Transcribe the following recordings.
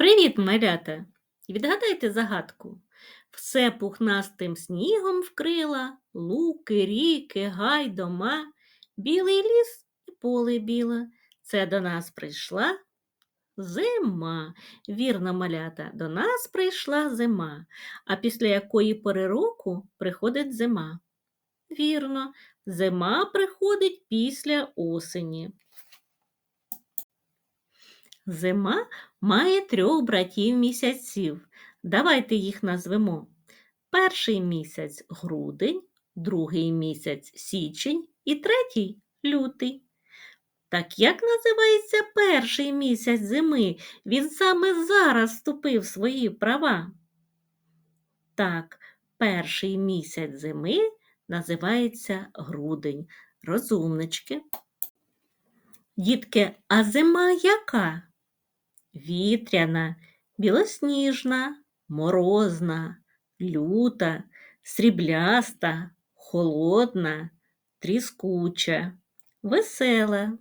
Привіт, малята! Відгадайте загадку. Все пухнастим снігом вкрила, луки, ріки, гай, дома, білий ліс і поле біле. Це до нас прийшла зима. Вірно, малята, до нас прийшла зима. А після якої пори року приходить зима? Вірно, зима приходить після осені. Зима має трьох братів місяців. Давайте їх назвемо. Перший місяць грудень, другий місяць січень і третій лютий. Так як називається перший місяць зими? Він саме зараз вступив в свої права. Так, перший місяць зими називається грудень. Розумнички. Дітки, а зима яка? Вітряна, білосніжна, морозна, люта, срібляста, холодна, тріскуча, весела.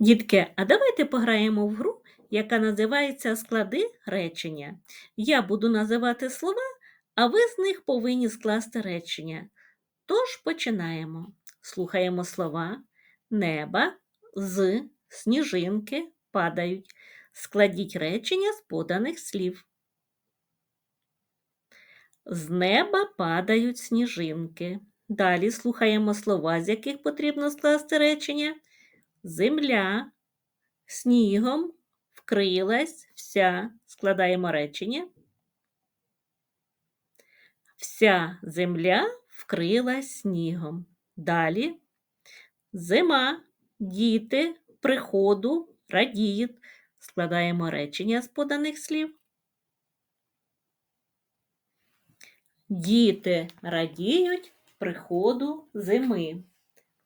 Дітки, а давайте пограємо в гру, яка називається склади речення. Я буду називати слова, а ви з них повинні скласти речення. Тож починаємо. Слухаємо слова неба, з, сніжинки, падають. Складіть речення з поданих слів. З неба падають сніжинки. Далі слухаємо слова, з яких потрібно скласти речення. Земля снігом вкрилась вся. Складаємо речення. Вся земля вкрилась снігом. Далі зима, діти, приходу радіють. Складаємо речення з поданих слів. Діти радіють приходу зими.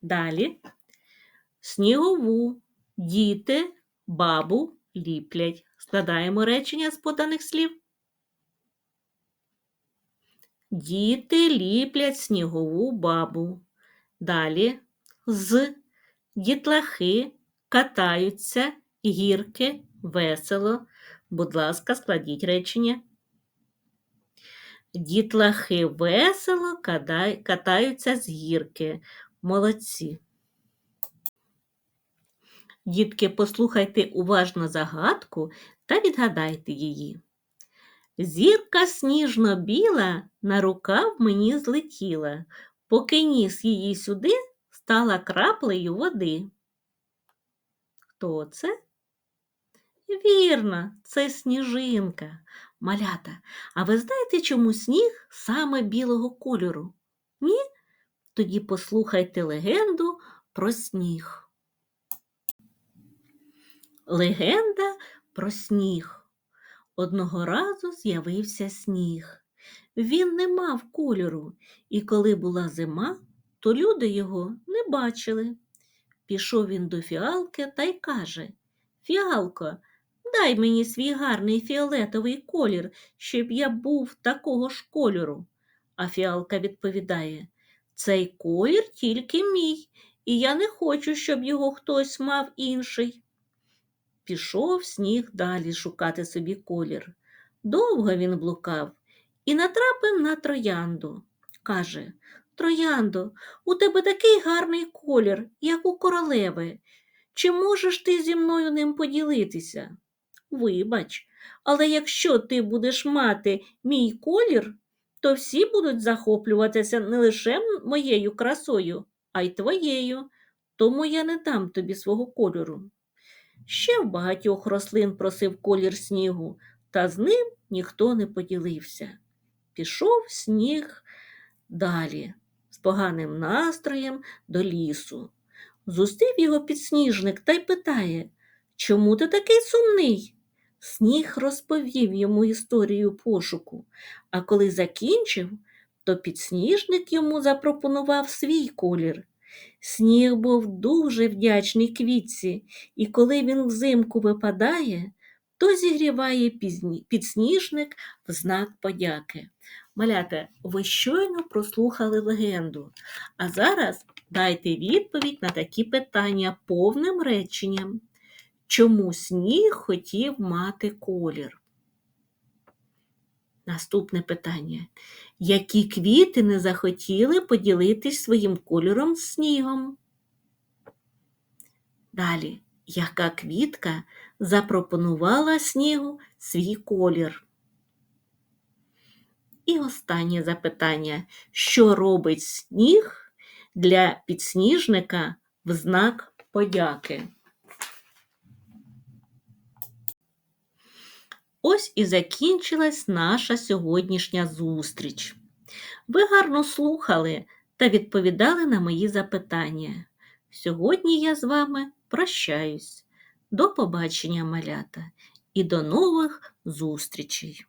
Далі снігову діти бабу ліплять. Складаємо речення з поданих слів. Діти ліплять снігову бабу. Далі з дітлахи катаються гірки, весело. Будь ласка, складіть речення. Дітлахи весело катаються з гірки. Молодці. Дітки, послухайте уважно загадку та відгадайте її. Зірка сніжно-біла на рукав мені злетіла, поки ніс її сюди стала краплею води. Хто це? Вірно, це сніжинка. Малята, а ви знаєте, чому сніг саме білого кольору? Ні? Тоді послухайте легенду про сніг. Легенда про сніг. Одного разу з'явився сніг. Він не мав кольору, і коли була зима, то люди його не бачили. Пішов він до фіалки та й каже Фіалко, дай мені свій гарний фіолетовий колір, щоб я був такого ж кольору. А фіалка відповідає Цей колір тільки мій, і я не хочу, щоб його хтось мав інший. Пішов сніг далі шукати собі колір. Довго він блукав і натрапив на троянду. Каже Трояндо, у тебе такий гарний колір, як у королеви. Чи можеш ти зі мною ним поділитися? Вибач, але якщо ти будеш мати мій колір, то всі будуть захоплюватися не лише моєю красою, а й твоєю, тому я не дам тобі свого кольору. Ще в багатьох рослин просив колір снігу, та з ним ніхто не поділився. Пішов сніг далі поганим настроєм до лісу. Зустрів його підсніжник та й питає Чому ти такий сумний? Сніг розповів йому історію пошуку, а коли закінчив, то підсніжник йому запропонував свій колір. Сніг був дуже вдячний квітці, і коли він взимку випадає, то зігріває підсніжник в знак подяки. Малята, ви щойно прослухали легенду, а зараз дайте відповідь на такі питання повним реченням. чому сніг хотів мати колір. Наступне питання. Які квіти не захотіли поділитись своїм кольором з снігом? Далі, яка квітка запропонувала снігу свій колір? І останнє запитання: що робить сніг для підсніжника в знак подяки? Ось і закінчилась наша сьогоднішня зустріч. Ви гарно слухали та відповідали на мої запитання. Сьогодні я з вами прощаюсь. До побачення, малята, і до нових зустрічей!